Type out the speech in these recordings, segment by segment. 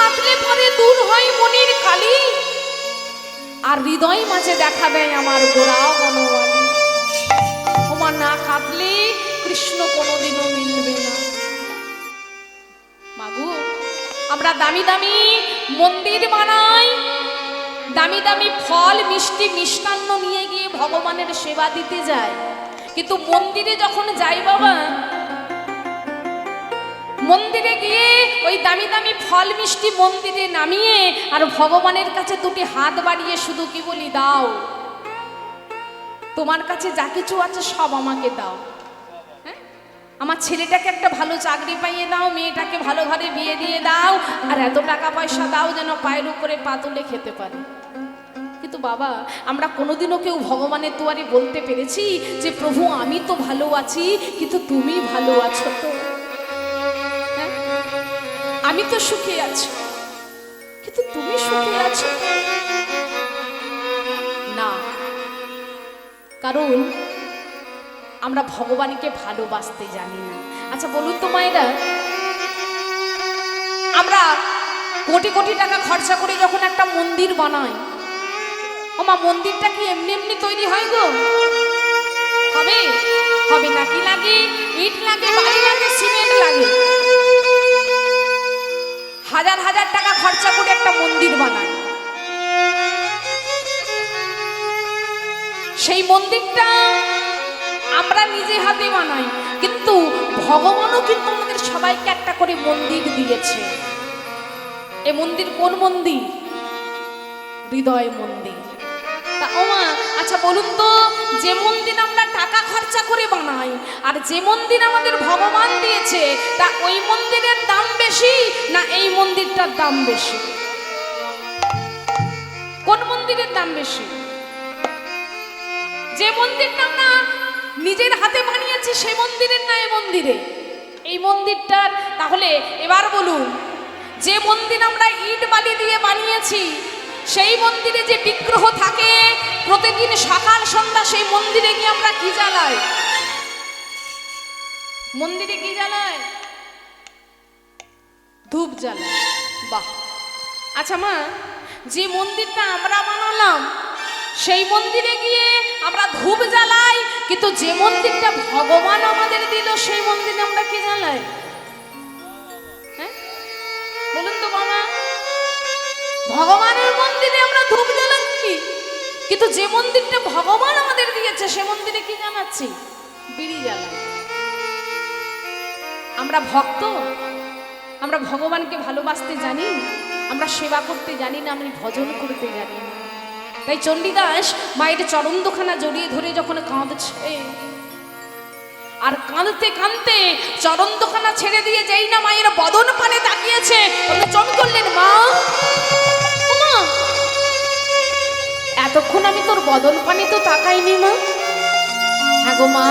কাঁদলে পরে দূর হয় মনির কালি আর হৃদয় মাঝে দেখা দেয় আমার গোড়া তোমার না কাঁদলে কৃষ্ণ কোনোদিনও মিলবে না। মাগু, আমরা দামি দামি মন্দির বানাই। দামি দামি ফল, মিষ্টি মিষ্টান্ন নিয়ে গিয়ে ভগবানের সেবা দিতে যায় কিন্তু মন্দিরে যখন যাই বাবা মন্দিরে গিয়ে ওই দামি দামি ফল মিষ্টি মন্দিরে নামিয়ে আর ভগবানের কাছে দুটি হাত বাড়িয়ে শুধু কি বলি দাও তোমার কাছে যা কিছু আছে সব আমাকে দাও হ্যাঁ? আমার ছেলেটাকে একটা ভালো চাকরি পাইয়ে দাও, মেয়েটাকে ভালো ঘরে বিয়ে দিয়ে দাও, আর এত টাকা পয়সা দাও যেন পায়ের উপরে পা তুলে খেতে পারে কিন্তু বাবা, আমরা কোনোদিনও কেউ ভগবানের দুয়ারে বলতে পেরেছি যে, প্রভু, আমি তো ভালো আছি, কিন্তু তুমি ভালো আছো তো? আমি তো সুখে আছি। কিন্তু তুমি সুখে আছো? না। কারণ আমরা ভগবানকে ভালোবাসতে জানি না। আচ্ছা বলুন তো মায়েরা, আমরা কোটি কোটি টাকা খরচা করে যখন একটা মন্দির বানাই ওমা মন্দিরটা কি এমনি এমনি তৈরি হয় গো? হবে? হবে না কি লাগে? ইট লাগে, বালি লাগে, সিমেন্ট লাগে? হাজার হাজার টাকা খরচা করে একটা মন্দির বানায়। সেই মন্দিরটা আমরা নিজে হাতে বানাই, কিন্তু ভগবানও কিন্তু আমাদের সবাইকে একটা করে মন্দির দিয়েছে। এ মন্দির কোন মন্দির? হৃদয় মন্দির। তা ওমা আচ্ছা বলুন তো, যে মন্দির আমরা টাকা খরচা করে বানাই, আর যে মন্দির আমাদের ভগবান দিয়েছে, তা ওই মন্দিরের দাম বেশি না এই মন্দিরটার দাম বেশি? কোন মন্দিরের দাম বেশি? যে মন্দিরটা আমরা নিজের হাতে বানিয়েছি সেই মন্দিরের না এই মন্দিরে? এই মন্দিরটার, তাহলে এবার বলুন, যে মন্দির আমরা ইট বালি দিয়ে বানিয়েছি, সেই মন্দিরে যে বিগ্রহ থাকে, প্রতিদিন সকাল, সন্ধ্যা সেই মন্দিরে গিয়ে আমরা কি জ্বালাই? মন্দিরে কি জ্বালাই? ধূপ জ্বালাই বাহ। আচ্ছা মা, যে মন্দিরটা আমরা বানালাম, সেই মন্দিরে গিয়ে আমরা ধূপ জ্বালাই, কিন্তু যে মন্দিরটা ভগবান আমাদের দিল, সেই মন্দিরে আমরা কি জ্বালাই? হ্যাঁ? বলুন তো বাবা। ভগবানের মন্দিরে আমরা ধূপ জ্বালাচ্ছি কিন্তু যে মন্দিরটা ভগবান আমাদের দিয়েছে, সে মন্দিরে কি জানাচ্ছি বিড়ি জ্বালাই আমরা ভক্ত? আমরা ভগবানকে ভালোবাসতে জানি, আমরা সেবা করতে জানি না আমি ভজন করতে জানি তাই চণ্ডীদাস মায়ের চরণ দুখানা জড়িয়ে ধরে যখন কাঁদছে, আর কাঁদতে কাঁদতে চরণ দুখানা ছেড়ে দিয়ে যেই না মায়ের বদন পানে তাকিয়েছে চম করলেন মা, এতক্ষণ আমি তোর বদন পানে তো তাকাইনি মা। হ্যাঁ গো মা,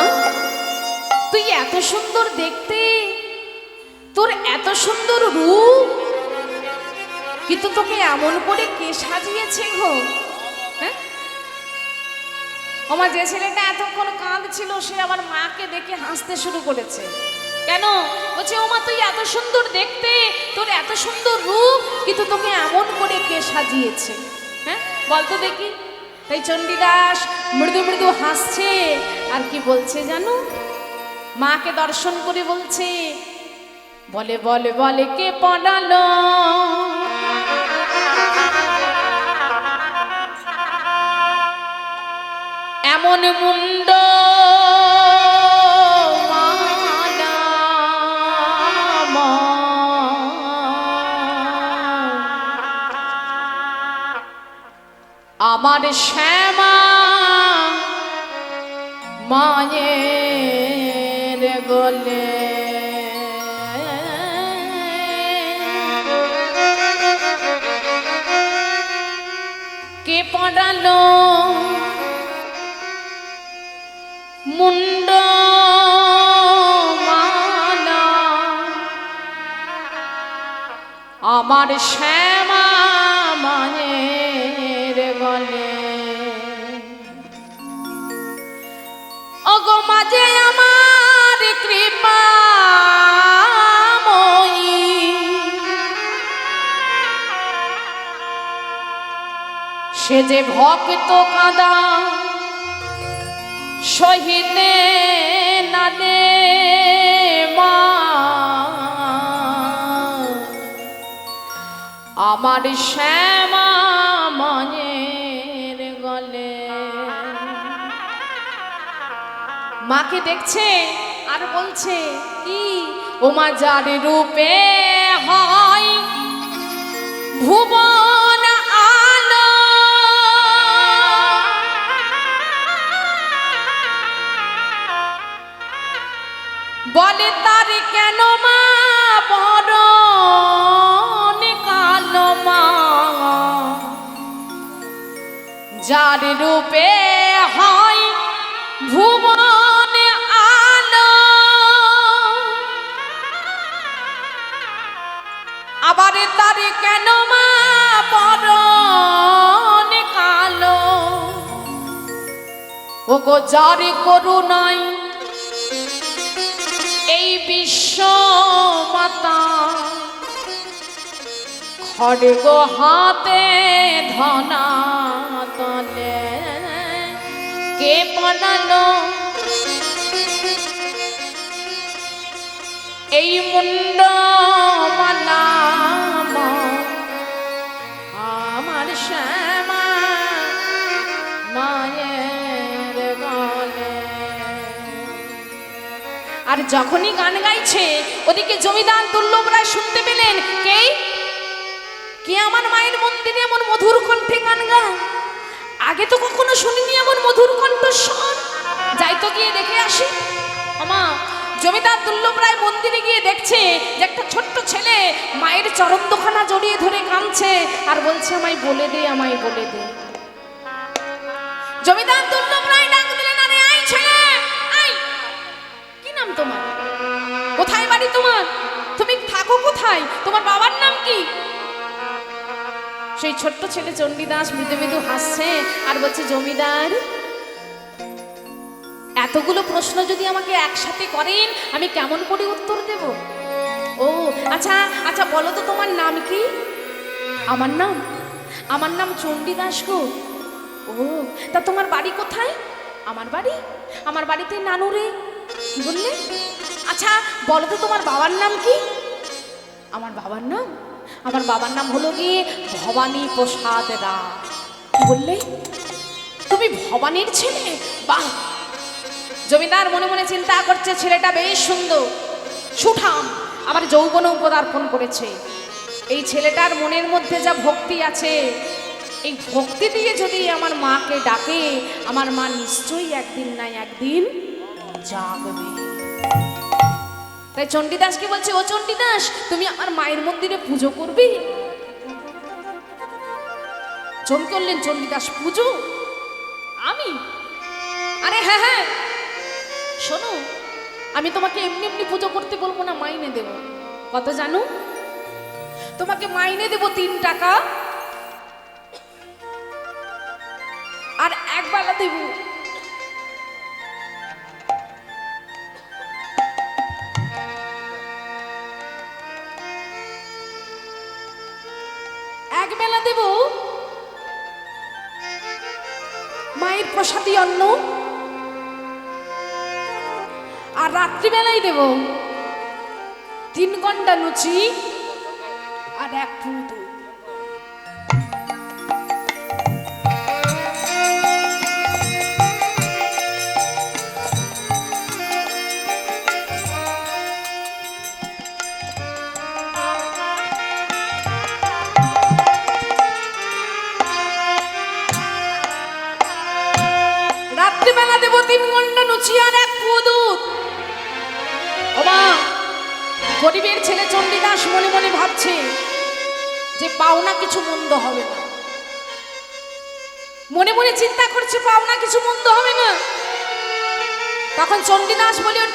তুই এত সুন্দর দেখতে। তোর এত সুন্দর রূপ। কিন্তু তোকে এমন করে কে সাজিয়েছে গো? হ্যাঁ? আমার যে ছেলেটা এতক্ষণ কাঁদছিল, সে আমার মাকে দেখে হাসতে শুরু করেছে। কেন? বলছে, ওমা, তুই এত সুন্দর দেখতে, তোর এত সুন্দর রূপ, কিন্তু তোকে এমন করে কে সাজিয়েছে? হ্যাঁ? বলতো দেখি। তাই চণ্ডীদাস মৃদু মৃদু হাসছে, আর কি বলছে জানো? মাকে দর্শন করে বলছে বলে বলে বলে কে পড়ালো? এমন মুন্ড আমার শ্যামা মায়ের গলে পড়ালো। মুন্ড আমার শ্যামা যে ভক্ত কাদা সহিতে নালে মা। আমার শ্যামা মনের গলে। মাকে দেখছে আর বলছে, কি? ও মা যার রূপে হয় ভুবন বলে তার কেন মা বড় কালো মা? যার রূপে হয় ভুবন আলো। আবার তার কেন মা পরন কালো? ও গো যার করুণাই এই বিশ্ব মাতা খড়গ হাতে ধনা তলে কে বানালো? এই মুন্ড মালাম আর যখনই গান গাইছে, ওদিকে জমিদার দুর্লভ রায় শুনতে পেলেন, কে? কে আমার মায়ের মন্দিরে এমন মধুর কণ্ঠে গান গায়? আগে তো কখনো শুনিনি এমন মধুর কণ্ঠস্বর। যাই তো গিয়ে দেখে আসি। আমা জমিদার দুর্লভ রায় মন্দিরে গিয়ে দেখছে যে একটা ছোট্ট ছেলে মায়ের চরণ দোখানা জড়িয়ে ধরে কাঁদছে আর বলছে, আমায় বলে দে, আমায় বলে দে। জমিদার দুর্লভ রায় ডাক দিলেন, আরে আই ছেলে! নাম তোমার? কোথায় বাড়ি তোমার? তুমি থাকো কোথায়? তোমার বাবার নাম কি? সেই ছোট্ট ছেলে চণ্ডীদাস মৃদু মৃদু হাসছে আর বলছে, জমিদার, এতগুলো প্রশ্ন যদি আমাকে একসাথে করেন, আমি কেমন করে উত্তর দেব? ও আচ্ছা আচ্ছা বলো তো তোমার নাম কি? আমার নাম? আমার নাম চণ্ডীদাস গো। ও, তা তোমার বাড়ি কোথায়? আমার বাড়ি? আমার বাড়িতে নানুরে। বললে? আচ্ছা বলো তো তোমার বাবার নাম কি? আমার বাবার নাম? আমার বাবার নাম হলো গিয়ে ভবানী প্রসাদ কি বললে? তুমি ভবানীর ছেলে? বাহ! জমিদার মনে মনে চিন্তা করছে, ছেলেটা বেশ সুন্দর। সুঠাম! আবার যৌবন উপদার্পণ করেছে। এই ছেলেটার মনের মধ্যে যা ভক্তি আছে, এই ভক্তি দিয়ে যদি আমার মাকে ডাকে, আমার মা নিশ্চয়ই একদিন না একদিন জাগবে। তাই চণ্ডীদাসকে বলছে, ও চণ্ডীদাস, তুমি আমার মায়ের মন্দিরে পুজো করবি? চম করলেন চণ্ডীদাস, পুজো? আমি? আরে হ্যাঁ হ্যাঁ। শোনো, আমি তোমাকে এমনি এমনি পুজো করতে বলব না, মাইনে দেব। কত জানো? তোমাকে মাইনে দেব তিন টাকা। আর এক বেলা দেব। আর রাত্রিবেলায় দেব। তিন ঘণ্টা লুচি আর এক ফুল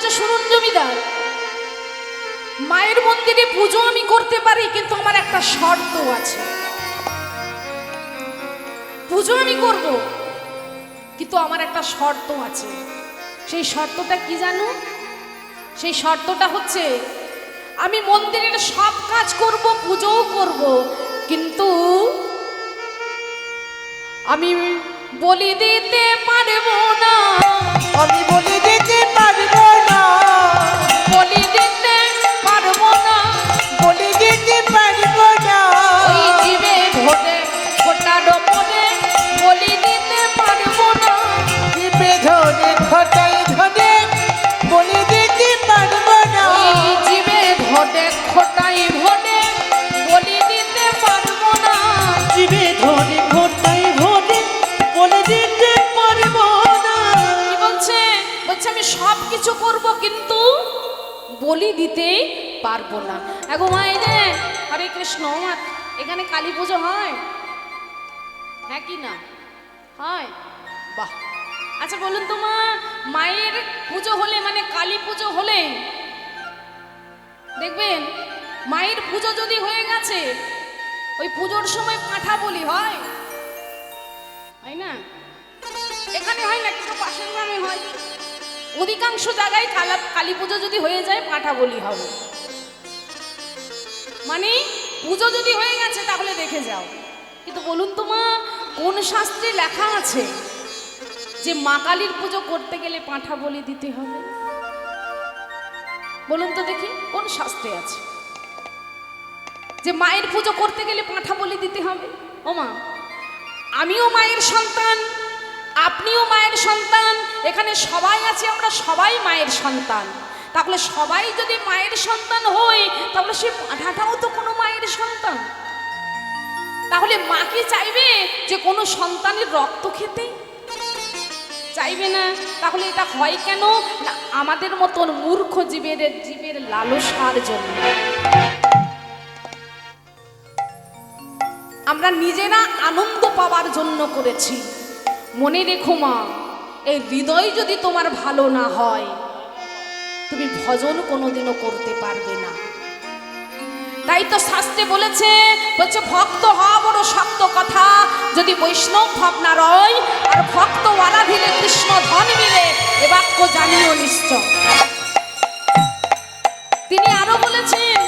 হচ্ছে শুনুন জমিদার। মায়ের মন্দিরে পুজো আমি করতে পারি, কিন্তু আমার একটা শর্ত আছে। পুজো আমি করব, কিন্তু আমার একটা শর্ত আছে। সেই শর্তটা কি জানো? সেই শর্তটা হচ্ছে, আমি মন্দিরের সব কাজ করব, পুজোও করব, কিন্তু আমি বলি দিতে পারব না। আমি বলে কিছু করব কিন্তু বলি দিতে পারব না। এগো মা এই যে হরে কৃষ্ণ, এখানে কালী পুজো হয়? হ্যাঁ কি না? হয়? বাহ। আচ্ছা বলুন তো মায়ের পুজো হলে মানে কালী পুজো হলে, দেখবেন, মায়ের পুজো যদি হয়ে গেছে, ওই পুজোর সময় পাঁঠা বলি হয়? হয় না? এখানে হয় না কিন্তু পাশের গ্রামে হয়। অধিকাংশ জায়গায় কালা কালী পুজো যদি হয়ে যায়, পাঠা বলি হবে। মানে পুজো যদি হয়ে গেছে, তাহলে দেখে যাও। কিন্তু বলুন তো মা, কোন শাস্ত্রে লেখা আছে যে মা কালীর পুজো করতে গেলে পাঁঠা বলি দিতে হবে? বলুন তো দেখি, কোন শাস্ত্রে আছে? যে মায়ের পুজো করতে গেলে পাঁঠা বলি দিতে হবে? ও মা, আমিও মায়ের সন্তান আপনিও মায়ের সন্তান, এখানে সবাই আছে, আমরা সবাই মায়ের সন্তান। তাহলে সবাই যদি মায়ের সন্তান হই, তাহলে সে পাঠাটাও তো কোনো মায়ের সন্তান। তাহলে মা কি চাইবে যে কোনো সন্তানের রক্ত খেতে? চাইবে না। তাহলে এটা হয় কেন? না, আমাদের মতন মূর্খ জীবের জীবের লালসার জন্য। আমরা নিজেরা আনন্দ পাওয়ার জন্য করেছি। মনে রেখো মা, এই হৃদয় যদি তোমার ভালো না হয়, তুমি ভজন কোনোদিনও করতে পারবে না। তাই তো শাস্ত্রে বলেছে, বলছে, ভক্ত হওয়া বড় শক্ত কথা। যদি বৈষ্ণব ভাবনা রয়, আর ভক্ত দিলে কৃষ্ণ ধন মিলে, এ বাক্য জানিও নিশ্চয়। তিনি আরও বলেছেন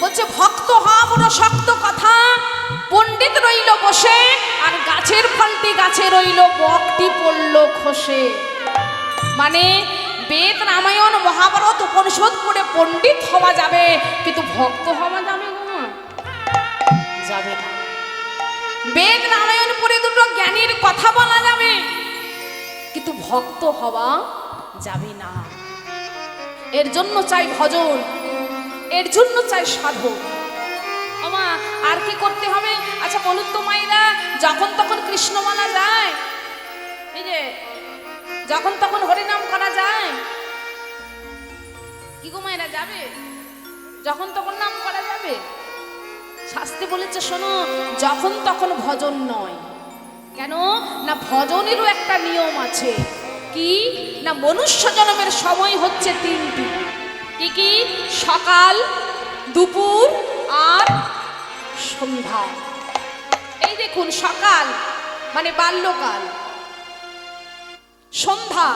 বলছে, ভক্ত হওয়া বড় শক্ত কথা। পণ্ডিত রইল বসে, আর গাছের ফলটি গাছে রইল, বকটি পড়ল খসে। মানে বেদ রামায়ণ, মহাভারত উপনিষদ পড়ে পণ্ডিত হওয়া যাবে, কিন্তু ভক্ত হওয়া যাবে যাবে না। বেদ রামায়ণ পড়ে দুটো জ্ঞানীর কথা বলা যাবে, কিন্তু ভক্ত হওয়া যাবে না। এর জন্য চাই ভজন। এর জন্য চাই সাধক আমা আর কি করতে হবে? আচ্ছা বলুন তো মায়েরা যখন তখন কৃষ্ণমালা যায়, এই যে, যখন তখন হরিনাম করা যায়, কি গো মায়েরা যাবে? যখন তখন নাম করা যাবে? শাস্তি বলেছে, শোনো, যখন তখন ভজন নয়। কেন? না, ভজনেরও একটা নিয়ম আছে। কি? না, মনুষ্য জন্মের সময় হচ্ছে তিনটি। কি কি? সকাল, দুপুর আর সন্ধ্যা। এই দেখুন, সকাল মানে বাল্যকাল। সন্ধ্যা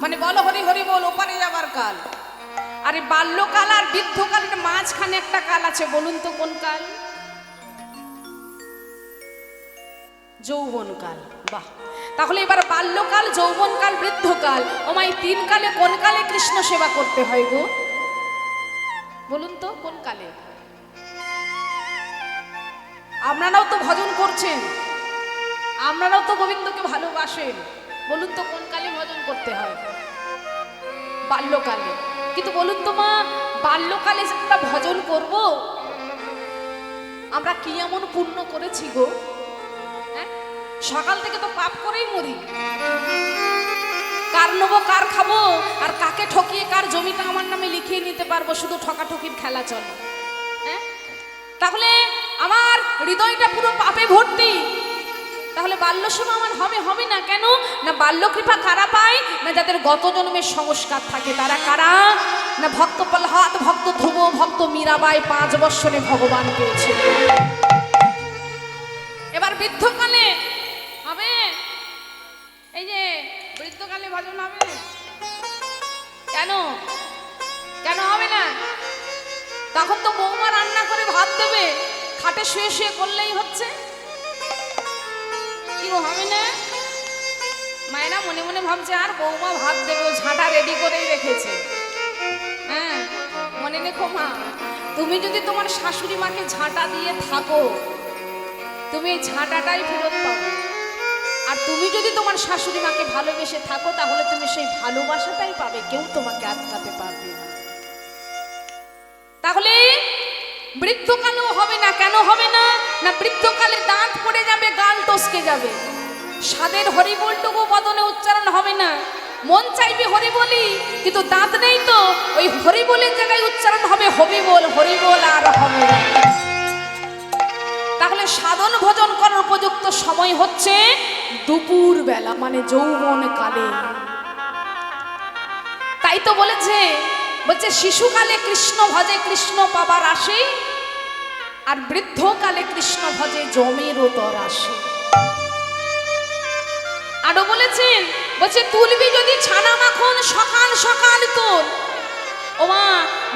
মানে বল হরি হরি বল, ওপারে যাবার কাল। আরে বাল্যকাল আর বৃদ্ধকালের মাঝখানে একটা কাল আছে, বলুন তো কোন কাল? যৌবনকাল, বাহ। তাহলে এবার বাল্যকাল, যৌবনকাল, বৃদ্ধকাল। ওমাই তিন কালে কোন কালে কৃষ্ণ সেবা করতে হয় গো? বলুন তো, কোন কালে? আপনারাও তো ভজন করছেন। আপনারাও তো গোবিন্দকে ভালোবাসেন। বলুন তো, কোন কালে ভজন করতে হয়? বাল্যকালে। কিন্তু বলুন তো মা, বাল্যকালে আমরা ভজন করব, আমরা কি এমন পূর্ণ করেছি গো? হ্যাঁ? সকাল থেকে তো পাপ করেই মরি। কার নেব, কার খাব? আর কাকে ঠকিয়ে, কার জমিটা আমার নামে লিখিয়ে নিতে পারব? শুধু ঠকাঠকির খেলা চলে। হ্যাঁ? তাহলে আমার হৃদয়টা পুরো পাপে ভর্তি। তাহলে বাল্য সেবা আমার হবে হবে না কেন? না বাল্য কৃপা কারা পায়? না যাদের গত জন্মের সংস্কার থাকে, তারা কারা? না ভক্ত প্রহ্লাদ, ভক্ত ধ্রুব, ভক্ত মীরাবাই পাঁচ বৎসরে ভগবান পেয়েছিল। এবার বৃদ্ধকালে হবে? এই যে বৃদ্ধকালে ভজন হবে কেন? কেন হবে না? তখন তো বৌমা রান্না করে ভাত দেবে। খাটে শুয়ে শুয়ে করলেই হচ্ছে। কি হবে না। মায়েরা মনে মনে ভাবছে, আর বৌমা ভাত দেবে ঝাঁটা রেডি করেই রেখেছে। হ্যাঁ মনে রেখো মা, তুমি যদি তোমার শাশুড়ি মাকে ঝাঁটা দিয়ে থাকো, তুমি এই ঝাঁটাটাই ফেরত পাবে। আর তুমি যদি তোমার শাশুড়ি মাকে ভালোবেসে থাকো, তাহলে তুমি সেই ভালোবাসাটাই পাবে। কেউ তোমাকে আটকাতে পারবে না। তাহলে বৃদ্ধকালেও হবে না, কেন হবে না? না বৃদ্ধকালে দাঁত পড়ে যাবে, গাল টসকে যাবে। স্বাদের হরিবোলটুকু বদনে উচ্চারণ হবে না। মন চাইবে হরি বলি কিন্তু দাঁত নেই তো। ওই হরিবোলের জায়গায় উচ্চারণ হবে হবি বল হরি বল আর হবে না। তাহলে সাধন ভজন করার উপযুক্ত সময় হচ্ছে দুপুর বেলা মানে যৌবন কালে। তাই তো বলেছে, বলছে শিশুকালে কৃষ্ণ ভজে কৃষ্ণ পাবার আসে, আর বৃদ্ধকালে কৃষ্ণ ভজে জমের তর আসে। আরও বলেছেন বলছে তুলবি যদি ছানা মাখন সকাল সকাল তোল। ও মা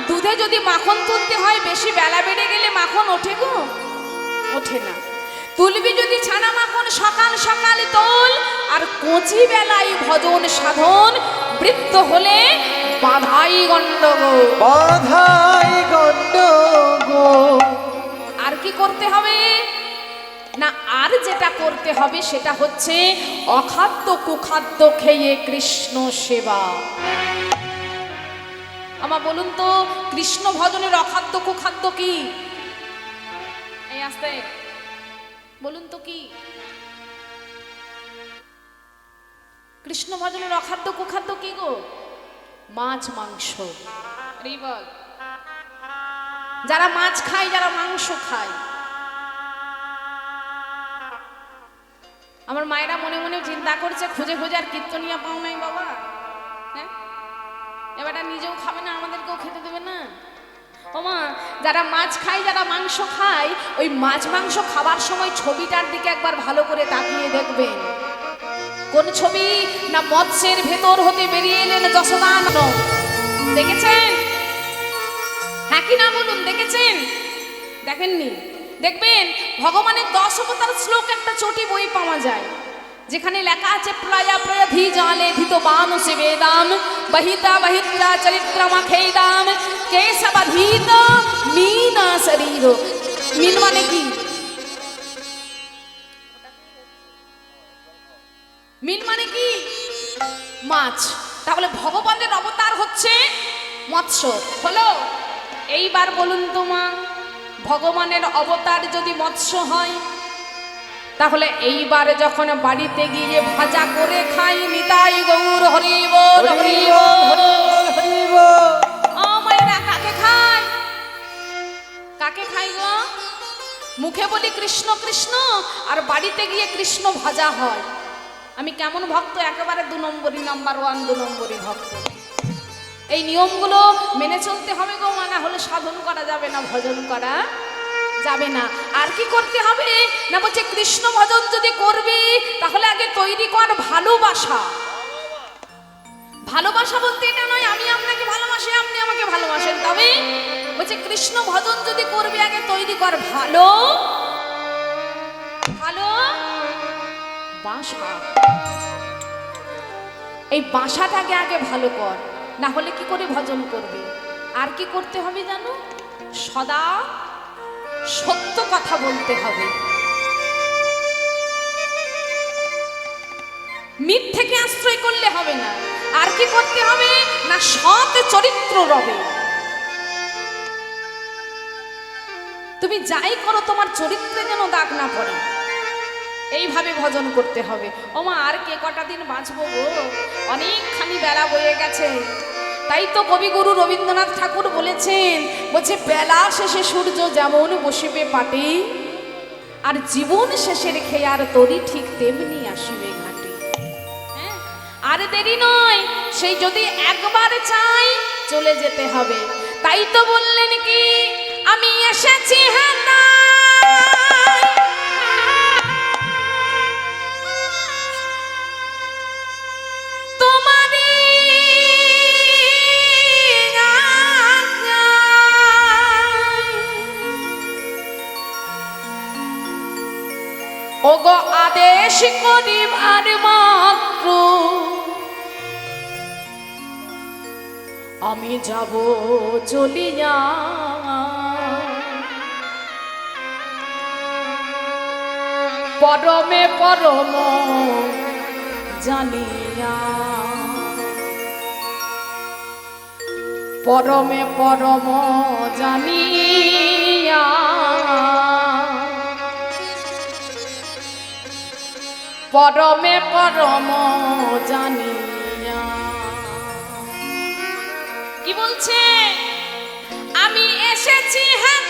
দুধে যদি মাখন তুলতে হয়, বেশি বেলা বেড়ে গেলে মাখন ওঠে গো। ওঠে না। তুলবি যদি ছানা মাখন সকাল সকাল তোল আর কচি বেলায় ভজন সাধন বৃত্ত হলে বাধাই গণ্ডগোল। বাধাই আর কি করতে হবে? না আর যেটা করতে হবে সেটা হচ্ছে অখাদ্য কুখাদ্য খেয়ে কৃষ্ণ সেবা। আমা বলুন তো কৃষ্ণ ভজনের অখাদ্য কুখাদ্য কি? আস্তে। বলুন তো কি? কৃষ্ণ ভজনের অখাদ্য কুখাদ্য কি গো? মাছ, মাংস। বল যারা মাছ খায়, যারা মাংস খায়। আমার মায়েরা মনে মনে চিন্তা করছে, খুঁজে খুঁজে আর কীর্তনিয়া পাও নাই বাবা। হ্যাঁ? এবারটা নিজেও খাবে না, আমাদেরকেও খেতে দেবে না। ও মা যারা মাছ খায়, যারা মাংস খায়, ওই মাছ মাংস খাবার সময় ছবিটার দিকে একবার ভালো করে তাকিয়ে দেখবেন। কোন ছবি না মৎস্যের ভেতর হতে বেরিয়ে এলেন যশোদানন্দ দেখেছেন? হ্যাঁ কি না বলুন, দেখেছেন? দেখেননি? দেখবেন? ভগবানের দশ অবতার শ্লোক একটা চটি বই পাওয়া যায়। যেখানে লেখা আছে প্রয়া প্রয়ধি জালে ধিত বানুসে বেদাম, বহিতা বহিত্রা চরিত্রমখেদাম কেশবধীত মীনা শরীর। মিন মানে কি? মিন মানে কি? মাছ। তাহলে ভগবানের অবতার হচ্ছে মৎস্য। হলো? এইবার বলুন তো মা, ভগবানের অবতার যদি মৎস্য হয় তাহলে এইবার যখন বাড়িতে গিয়ে ভাজা করে খাই নিতাই গৌর হরি বল হরি কাকে খায়? কাকে খাই মুখে বলি কৃষ্ণ কৃষ্ণ, আর বাড়িতে গিয়ে কৃষ্ণ ভাজা হয়। আমি কেমন ভক্ত? একেবারে দু নম্বরই নাম্বার ওয়ান দু নম্বরই ভক্ত। এই নিয়মগুলো মেনে চলতে হবে গো, মানা হলে সাধন করা যাবে না, ভজন করা। যাবে না। আর কি করতে হবে? না বলছে, কৃষ্ণ ভজন যদি করবি, তাহলে আগে তৈরি কর ভালোবাসা। ভালোবাসা বলতে এটা নয়, আমি আপনাকে ভালোবাসি, আপনি আমাকে ভালোবাসেন। তবে বলছে, কৃষ্ণ ভজন যদি করবি, আগে তৈরি কর ভালো। ভালো? বাসা। এই বাসাটাকে আগে ভালো কর, না হলে কি করে ভজন করবে? আর কি করতে হবে জানো? সদা সত্য কথা বলতে হবে। মিথ্যেকে আশ্রয় করলে হবে না। আর কি করতে হবে? না সৎ চরিত্র রবে। তুমি যাই করো, তোমার চরিত্রে যেন দাগ না পড়ে। এইভাবে ভজন করতে হবে। ওমা, আর কে কটা দিন বাঁচবো গো? অনেকখানি বেলা বয়ে গেছে। তাই তো কবিগুরু রবীন্দ্রনাথ ঠাকুর বলেছেন, বলছে, বেলা শেষে সূর্য যেমন বসিবে পাটে আর জীবন শেষের খেয়ার তরি ঠিক তেমনি আসিবে ঘাটে। হ্যাঁ? আর দেরি নয়, সেই যদি একবার চাই, চলে যেতে হবে। তাই তো বললেন কি, আমি এসেছি হ্যাঁ ওগো আদেশ করিবার মাত্র। আমি যাব চলিয়া। পরমে পরম জানিয়া। পরমে পরম জানিয়া। পরমে পরম জানিয়া। কি বলছে? আমি এসেছি হ্যাঁ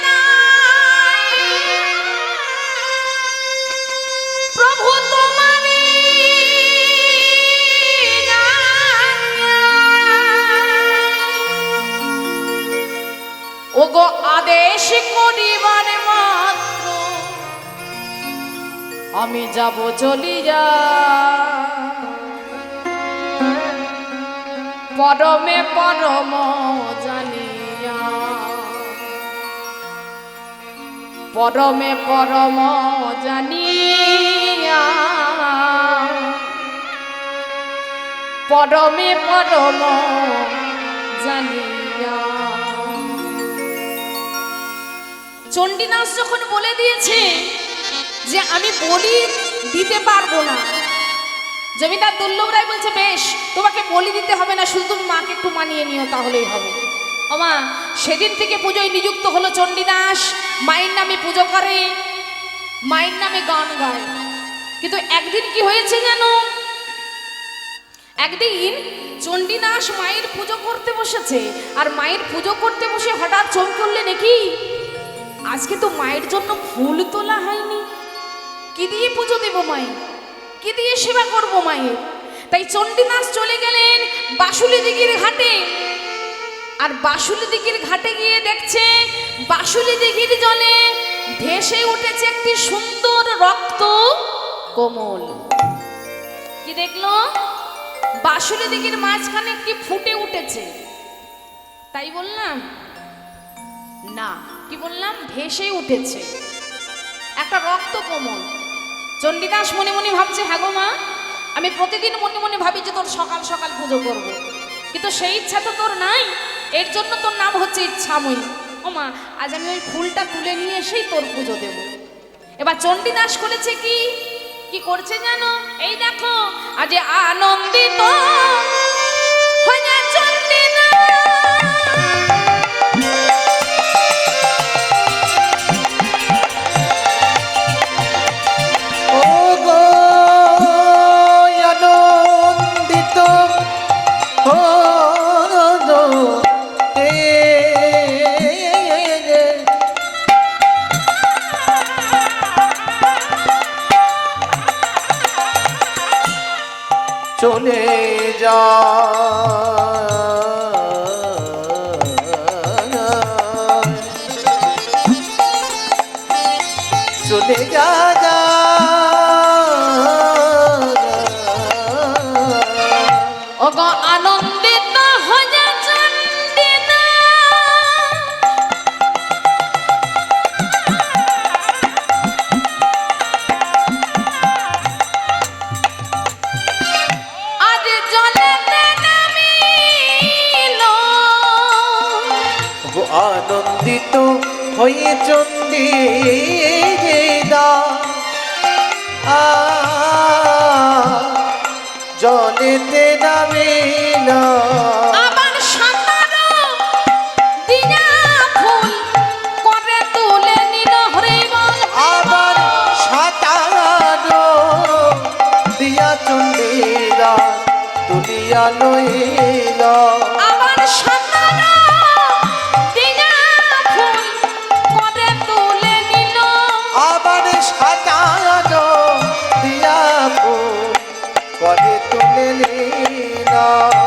প্রভু তোমারি ওগো আদেশ করিবার মাত্র আমি যাব চলিয়া পরমে পরম জানিয়া। পরমে পরম জানিয়া। পরমে পরম জানিয়া। চণ্ডীদাস যখন বলে দিয়েছে যে আমি বলি দিতে পারব না। জমিদার দুর্লভ রায় বলছে, বেশ, তোমাকে বলি দিতে হবে না, শুধু তুমি মাকে একটু মানিয়ে নিও, তাহলেই হবে। ওমা, সেদিন থেকে পুজোয় নিযুক্ত হলো চণ্ডীদাস, মায়ের নামে পুজো করে, মায়ের নামে গান গায়। কিন্তু একদিন কি হয়েছে যেন একদিন চণ্ডীদাস মায়ের পুজো করতে বসেছে, আর মায়ের পুজো করতে বসে হঠাৎ চোখ করলে নাকি, আজকে তো মায়ের জন্য ফুল তোলা হয়নি। কি দিয়ে পুজো দেব মায়ের? কি দিয়ে সেবা করব মায়ের? তাই চণ্ডীদাস চলে গেলেন বাসুলি দিঘির ঘাটে। আর বাসুলি দিঘির ঘাটে গিয়ে দেখছে বাসুলি দিঘির জলে ভেসে উঠেছে একটি সুন্দর রক্ত কোমল। কি দেখল? বাসুলি দিঘির মাঝখানে একটি ফুটে উঠেছে। তাই বললাম, না, কি বললাম? ভেসে উঠেছে। একটা রক্ত কোমল। চণ্ডীদাস মনে মনে ভাবছে হ্যাঁ গো মা, আমি প্রতিদিন মনে মনে ভাবি যে তোর সকাল সকাল পুজো করব। কিন্তু সেই ইচ্ছা তো তোর নাই, এর জন্য তোর নাম হচ্ছে ইচ্ছাময়ী। ও মা, আজ আমি ওই ফুলটা তুলে নিয়ে এসেই তোর পুজো দেব। এবার চণ্ডীদাস করেছে কি? কি করছে জানো? এই দেখো, আজ আনন্দিত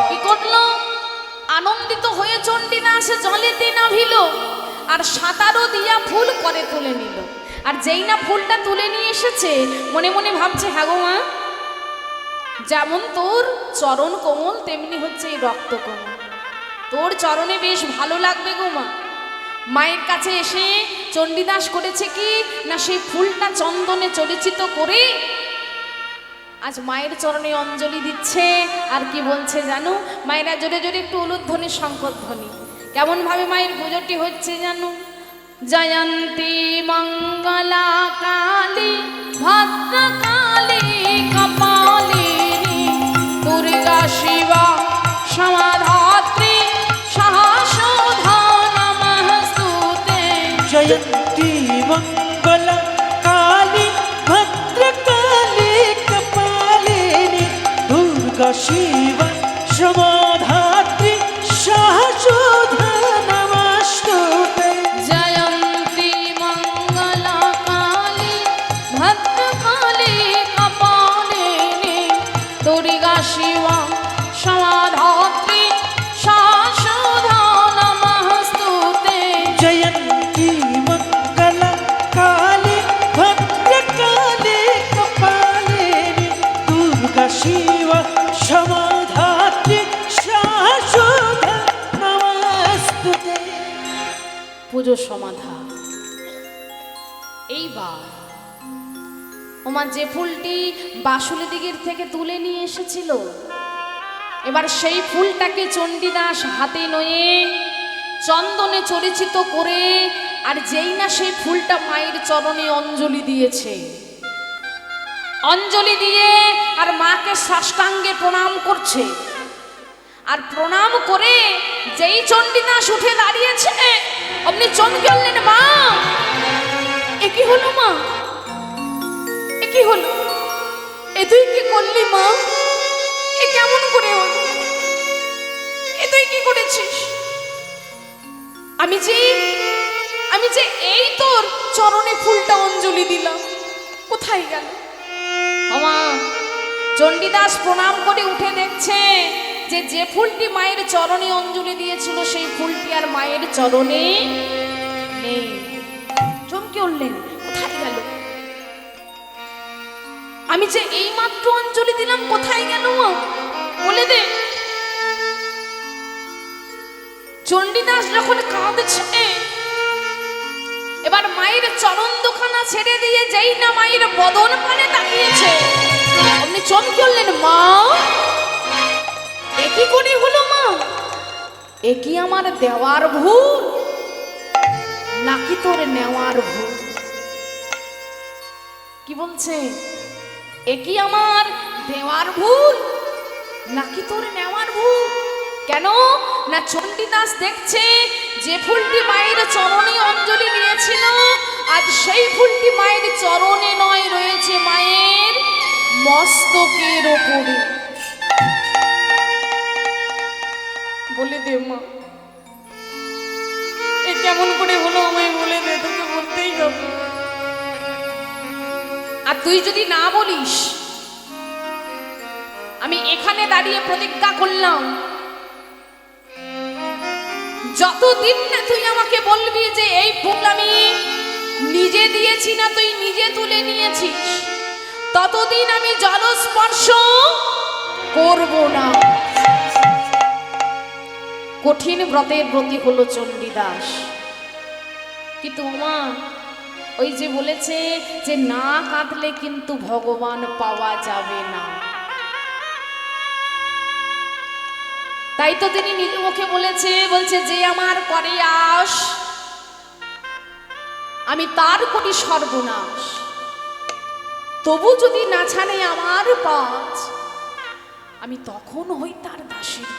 কি করল? আনন্দিত হয়ে চণ্ডীদাস জলেতে নামিল আর সাঁতারও দিয়া ফুল করে তুলে নিল। আর যেই না ফুলটা তুলে নিয়ে এসেছে, মনে মনে ভাবছে হ্যাঁ মা, যেমন তোর চরণ কোমল, তেমনি হচ্ছে এই রক্ত কোমল। তোর চরণে বেশ ভালো লাগবে গো মা। মায়ের কাছে এসে চণ্ডীদাস করেছে কি, না সেই ফুলটা চন্দনে চরিচিত করে আজ মায়ের চরণে অঞ্জলি দিচ্ছে। আর কি বলছে জানো? মায়েরা জোরে জোরে একটু উলুধ্বনি শঙ্করধ্বনি কেমন ভাবে মায়ের পুজোটি হচ্ছে জানো? জয়ন্তী মঙ্গলা কালী ভদ্রকালী দিঘির থেকে তুলে নিয়ে এসেছিল। এবার সেই ফুলটাকে চণ্ডীদাস হাতে নয়ে চন্দনে চরিচিত করে আর যেই না সেই ফুলটা মায়ের চরণে অঞ্জলি দিয়েছে। অঞ্জলি দিয়ে আর মাকে সাষ্টাঙ্গে প্রণাম করছে। আর প্রণাম করে যেই চণ্ডীদাস উঠে দাঁড়িয়েছে আপনি চমকে উঠলেন, মা, এ কি হলো মা? এ কি হলো? এ তুই কি করলি, মা? এ কেমন করে এ তুই কি করেছিস? আমি যে আমি যে এই তোর চরণে ফুলটা অঞ্জলি দিলাম, কোথায় গেল? আমা চণ্ডীদাস প্রণাম করে উঠে দেখছে যে যে ফুলটি মায়ের চরণে অঞ্জলি দিয়েছিল, সেই ফুলটি আর মায়ের চরণে নেই। চমকে উঠলেন, কোথায় গেল? আমি যে এই মাত্র অঞ্জলি দিলাম, কোথায় গেল? বলে দে। চণ্ডীদাস যখন কাঁদছে, এবার মায়ের চরণ দোকানা ছেড়ে দিয়ে যেই না মায়ের বদন পানে তাকিয়েছে আপনি চমকে উঠলেন মা একই করে হলো, মা? একই আমার দেওয়ার ভুল? নাকি তোর নেওয়ার ভুল? কি বলছে? এ কি আমার দেওয়ার ভুল? নাকি তোর নেওয়ার ভুল? কেন? না চণ্ডীদাস দেখছে যে ফুলটি মায়ের চরণে অঞ্জলি নিয়েছিল, আজ সেই ফুলটি মায়ের চরণে নয়, রয়েছে মায়ের মস্তকের ওপরে। বলে দে মা। এ কেমন করে হলো আমায় বলে দে, তোকে বলতেই হবে। আর তুই যদি না বলিস, আমি এখানে দাঁড়িয়ে প্রতিজ্ঞা করলাম, যতদিন না তুই আমাকে বলবি যে এই ফুল আমি নিজে দিয়েছি না তুই নিজে তুলে নিয়েছিস, ততদিন আমি জলস্পর্শ করব না। কঠিন ব্রতের ব্রতী হলো চণ্ডীদাস। কিন্তু মা ওই যে বলেছে যে না কাঁদলে কিন্তু ভগবান পাওয়া যাবে না। তাই তো তিনি নিজ মুখে বলেছে, বলছে, যে আমার করে আস, আমি তার করি সর্বনাশ। তবু যদি না ছাড়ে আমার পাঁচ, আমি তখন হই তার দাসীর দাস